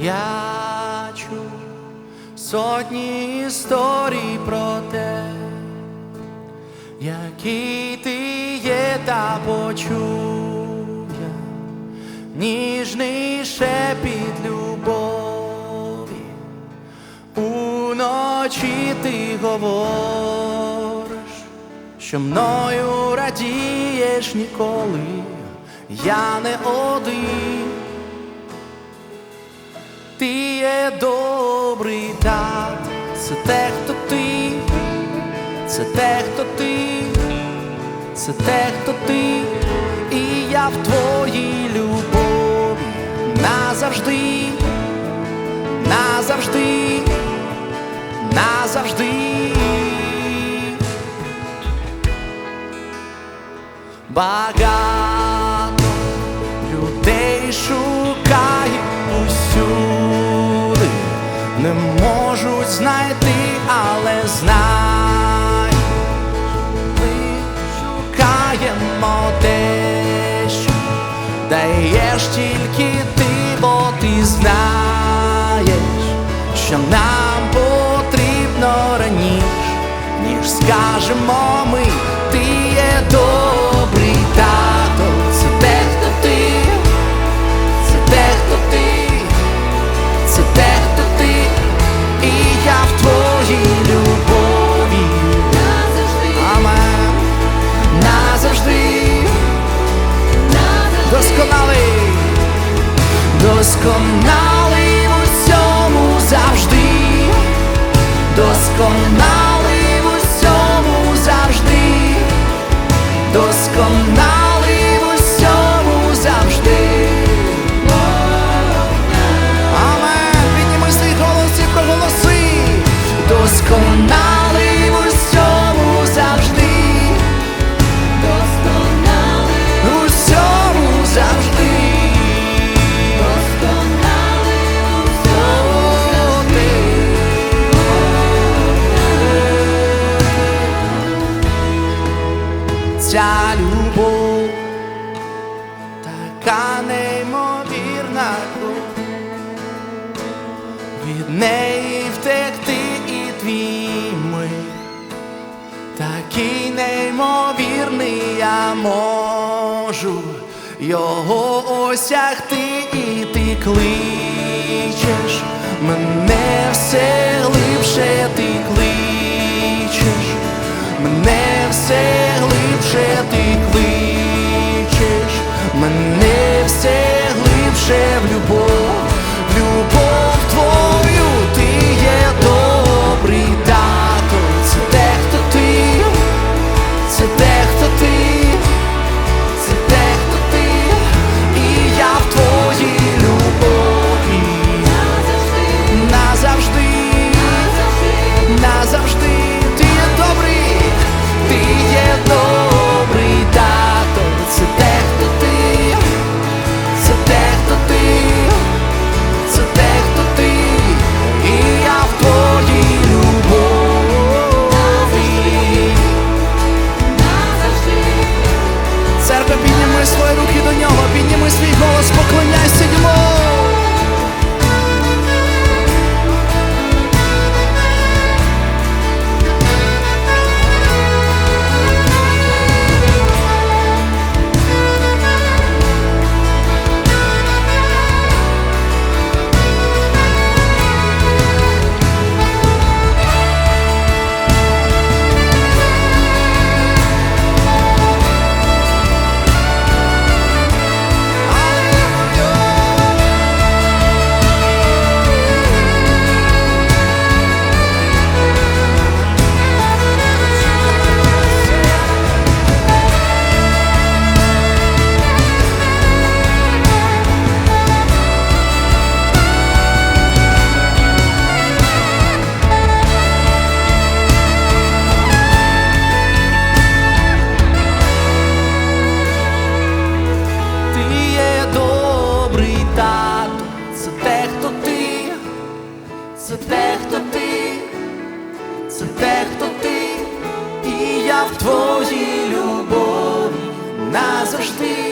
Я чув сотні історій про те, який ти є, та почув я ніжний шепіт любові. Уночі ти говориш, що мною радієш ніколи, я не один. Ти є добрий тат, це те, хто ти, це те, хто ти, це те, хто ти, і я в твоїй любові назавжди, назавжди, назавжди. Багато людей шукає знайти, але знай, ми шукаємо те, що даєш тільки ти, бо ти знаєш, що нам потрібно раніше, ніж скажемо досконалий в усьому завжди, досконалий в усьому завжди, досконалий Від неї втекти і твій мир. Такий неймовірний я можу його осягти, і ти кличеш мене все глибше ти кличеш, мене все глибше ти кличеш, мене все глибше в любов, твоїй любові назавжди.